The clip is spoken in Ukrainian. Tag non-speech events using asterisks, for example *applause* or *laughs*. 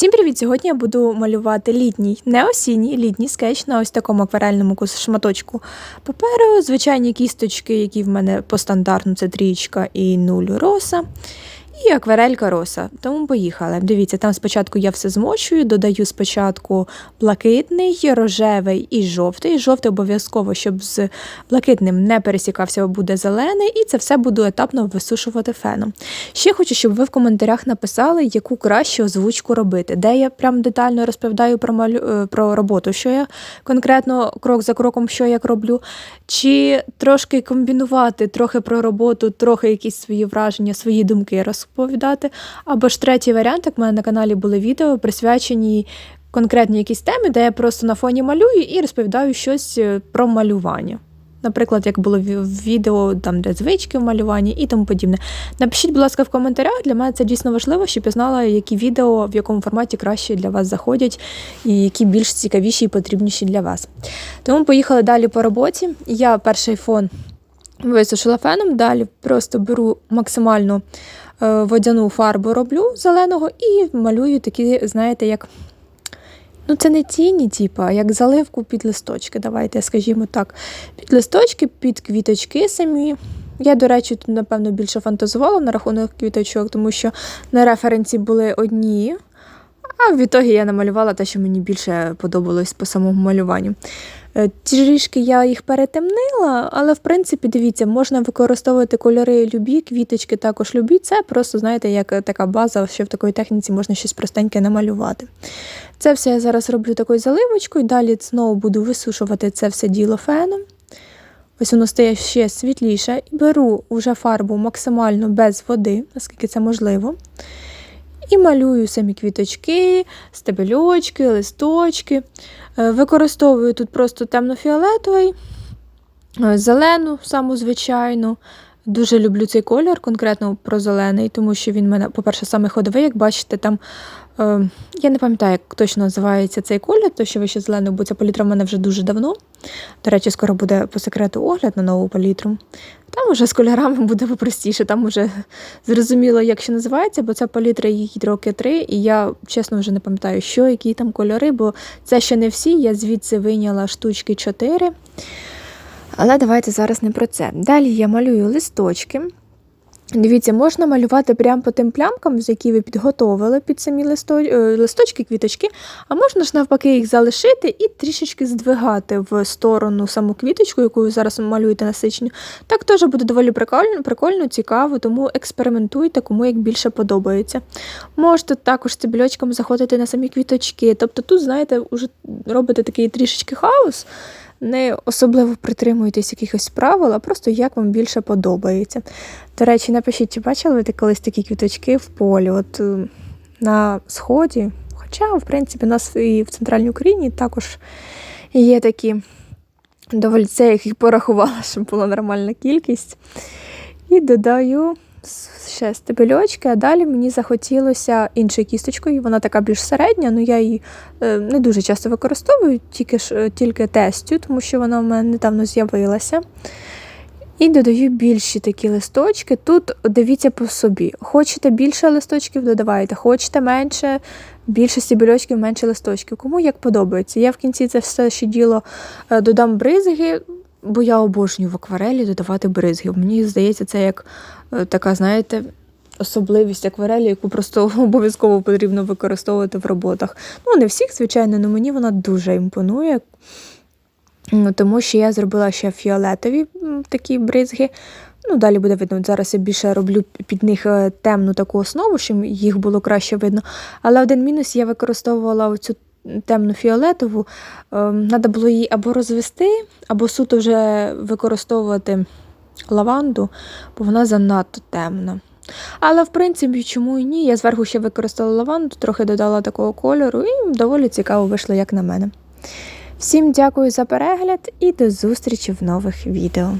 Всім привіт! Сьогодні я буду малювати літній, не осінній, літній скетч на ось такому акварельному шматочку паперу. Звичайні кісточки, які в мене по стандарту це трієчка і нуль роса. І акварелька роса. Тому поїхали. Дивіться, там спочатку я все змочую, додаю спочатку блакитний, рожевий і жовтий. Жовтий обов'язково, щоб з блакитним не пересікався, буде зелений, і це все буду етапно висушувати феном. Ще хочу, щоб ви в коментарях написали, яку краще озвучку робити, де я прям детально розповідаю про малю... е, про роботу, що я конкретно крок за кроком, що як роблю, чи трошки комбінувати, трохи про роботу, трохи якісь свої враження, свої думки розповідати. Або ж третій варіант, як в мене на каналі були відео, присвячені конкретні якісь теми, де я просто на фоні малюю і розповідаю щось е, про малювання. Наприклад, як було відео, там, де звички в малюванні і тому подібне. Напишіть, будь ласка, в коментарях. Для мене це дійсно важливо, щоб я знала, які відео в якому форматі краще для вас заходять, і які більш цікавіші і потрібніші для вас. Тому поїхали далі по роботі. Я перший фон висушила феном, далі просто беру максимальну е, водяну фарбу роблю зеленого і малюю такі, знаєте, як. Ну, це не тіні, типу, а як заливку під листочки. Давайте, скажімо так, під листочки, під квіточки самі. Я, до речі, тут, напевно, більше фантазувала на рахунок квіточок, тому що на референсі були одні, а в ітогі я намалювала те, що мені більше подобалось по самому малюванню. Е, Трішки я їх перетемнила, але в принципі, дивіться, можна використовувати кольори любі, квіточки також любі. Це просто, знаєте, як така база, що в такій техніці можна щось простеньке намалювати. Це все я зараз роблю такою заливочкою, далі знову буду висушувати це все діло феном. Ось воно стає ще світліше. І беру вже фарбу максимально без води, наскільки це можливо. І малюю самі квіточки, стебельочки, листочки. Е, Використовую тут просто темно-фіолетовий, е, зелену, саму звичайну. Дуже люблю цей колір, конкретно про зелений, тому що він в мене, по-перше, саме ходовий, як бачите, там. Е, я не пам'ятаю, як точно називається цей колір, то що ви ще зелений, бо ця палітра в мене вже дуже давно. До речі, скоро буде по секрету огляд на нову палітру. Там уже з кольорами *laughs* буде попростіше, там вже зрозуміло, як ще називається, бо ця палітра їй роки три, і я чесно вже не пам'ятаю, що, які там кольори, бо це ще не всі. Я звідси вийняла штучки 4. Але давайте зараз не про це. Далі я малюю листочки. Дивіться, можна малювати прямо по тим плямкам, з які ви підготовили під самі е, листочки, квіточки, а можна ж навпаки їх залишити і трішечки здвигати в сторону саму квіточку, яку ви зараз малюєте насиченню. Так теж буде доволі прикольно, прикольно, цікаво, тому експериментуйте, кому як більше подобається. Можете також стебельочком заходити на самі квіточки. Тобто тут, знаєте, вже робите такий трішечки хаос. Не особливо притримуєтесь якихось правил, а просто як вам більше подобається. До речі, напишіть, чи бачили ви колись такі квіточки в полі? От е, на сході. Хоча, в принципі, у нас і в центральній Україні також є такі доволі це, я їх порахувала, *laughs* щоб була нормальна кількість. І додаю ще стебельочки, а далі мені захотілося іншою кісточкою. Вона така більш середня, але я її е, не дуже часто використовую, тільки е, тільки тестю, тому що вона в мене недавно з'явилася. І додаю більші такі листочки. Тут дивіться по собі. Хочете більше листочків, додавайте, хочете менше, більше стібельочків, менше листочків. Кому як подобається. Я в кінці це все ще діло е, додам бризги, бо я обожнюю в акварелі додавати бризги. Мені здається, це як е, така, знаєте, особливість акварелі, яку просто *laughs* обов'язково потрібно використовувати в роботах. Ну, не всіх, звичайно, але мені вона дуже імпонує. Ну, Тому що я зробила ще фіолетові такі бризги. Ну, далі буде видно. Зараз я більше роблю під них е, темну таку основу, щоб їх було краще видно. Але один мінус я використовувала оцю темну фіолетову. Треба було її або розвести, або суто вже використовувати лаванду, бо вона занадто темна. Але, в принципі, чому і ні? Я зверху ще використала лаванду, трохи додала такого кольору, і доволі цікаво вийшло, як на мене. Всім дякую за перегляд і до зустрічі в нових відео.